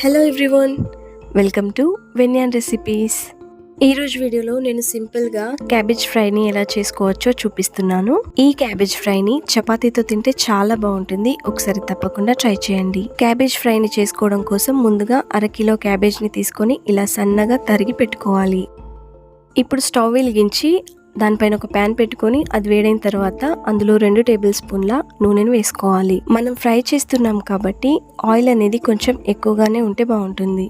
Hello everyone welcome to వెన్యాన్ recipes ఈరోజు వీడియోలో నేను సింపుల్గా క్యాబేజ్ ఫ్రైని ఎలా చేసుకోవచ్చో చూపిస్తున్నాను. ఈ క్యాబేజ్ ఫ్రైని చపాతీతో తింటే చాలా బాగుంటుంది. ఒకసారి తప్పకుండా ట్రై చేయండి. క్యాబేజ్ ఫ్రైని చేసుకోవడం కోసం ముందుగా అరకిలో క్యాబేజ్ని తీసుకొని ఇలా సన్నగా తరిగి పెట్టుకోవాలి. ఇప్పుడు స్టవ్ వెలిగించి దానిపైన ఒక ప్యాన్ పెట్టుకొని అది వేడైన తర్వాత అందులో రెండు టేబుల్ స్పూన్ల నూనెను వేసుకోవాలి. మనం ఫ్రై చేస్తున్నాం కాబట్టి ఆయిల్ అనేది కొంచెం ఎక్కువగానే ఉంటే బాగుంటుంది.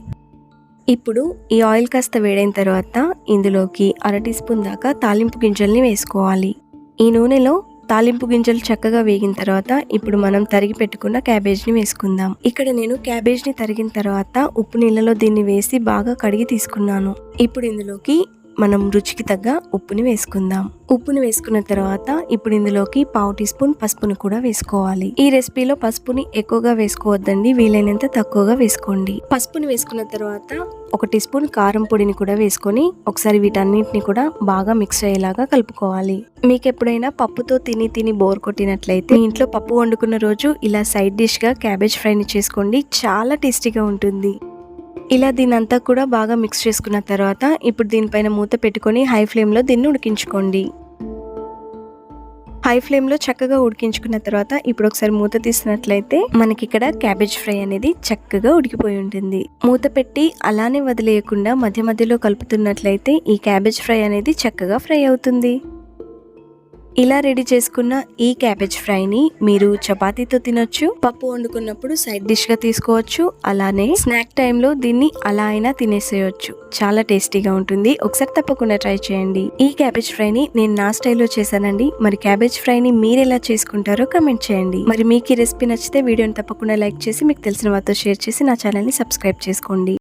ఇప్పుడు ఈ ఆయిల్ కాస్త వేడైన తర్వాత ఇందులోకి అర టీ స్పూన్ దాకా తాలింపు గింజల్ని వేసుకోవాలి. ఈ నూనెలో తాలింపు గింజలు చక్కగా వేగిన తర్వాత ఇప్పుడు మనం తరిగి పెట్టుకున్న క్యాబేజ్ని వేసుకుందాం. ఇక్కడ నేను క్యాబేజ్ని తరిగిన తర్వాత ఉప్పు నీళ్ళలో దీన్ని వేసి బాగా కడిగి తీసుకున్నాను. ఇప్పుడు ఇందులోకి మనం రుచికి తగ్గ ఉప్పుని వేసుకుందాం. ఉప్పుని వేసుకున్న తర్వాత ఇప్పుడు ఇందులోకి పావు టీ స్పూన్ పసుపుని కూడా వేసుకోవాలి. ఈ రెసిపీలో పసుపుని ఎక్కువగా వేసుకోవద్దండి వీలైనంత తక్కువగా వేసుకోండి. పసుపుని వేసుకున్న తర్వాత ఒక టీ స్పూన్ కారం పొడిని కూడా వేసుకొని ఒకసారి వీటన్నిటిని కూడా బాగా మిక్స్ అయ్యేలాగా కలుపుకోవాలి. మీకు ఎప్పుడైనా పప్పుతో తిని తిని బోర్ కొట్టినట్లయితే మీ ఇంట్లో పప్పు వండుకున్న రోజు ఇలా సైడ్ డిష్గా క్యాబేజ్ ఫ్రైని చేసుకోండి చాలా టేస్టీగా ఉంటుంది. ఇలా దీనంతా కూడా బాగా మిక్స్ చేసుకున్న తర్వాత ఇప్పుడు దీనిపైన మూత పెట్టుకొని హై ఫ్లేమ్లో దీన్ని ఉడికించుకోండి. హై ఫ్లేమ్లో చక్కగా ఉడికించుకున్న తర్వాత ఇప్పుడు ఒకసారి మూత తీసినట్లయితే మనకి ఇక్కడ క్యాబేజ్ ఫ్రై అనేది చక్కగా ఉడికిపోయి ఉంటుంది. మూత పెట్టి అలానే వదిలేయకుండా మధ్య మధ్యలో కలుపుతున్నట్లయితే ఈ క్యాబేజ్ ఫ్రై అనేది చక్కగా ఫ్రై అవుతుంది. ఇలా రెడీ చేసుకున్న ఈ క్యాబేజ్ ఫ్రైని మీరు చపాతీతో తినొచ్చు పప్పు వండుకున్నప్పుడు సైడ్ డిష్గా తీసుకోవచ్చు అలానే స్నాక్ టైంలో దీన్ని అలా అయినా తినేసేయచ్చు. చాలా టేస్టీగా ఉంటుంది. ఒకసారి తప్పకుండా ట్రై చేయండి. ఈ క్యాబేజ్ ఫ్రైని నేను నా స్టైల్లో చేశానండి. మరి క్యాబేజ్ ఫ్రైని మీరు ఎలా చేసుకుంటారో కమెంట్ చేయండి. మరి మీకు ఈ రెసిపీ నచ్చితే వీడియోని తప్పకుండా లైక్ చేసి మీకు తెలిసిన వారితో షేర్ చేసి నా ఛానల్ని సబ్స్క్రైబ్ చేసుకోండి.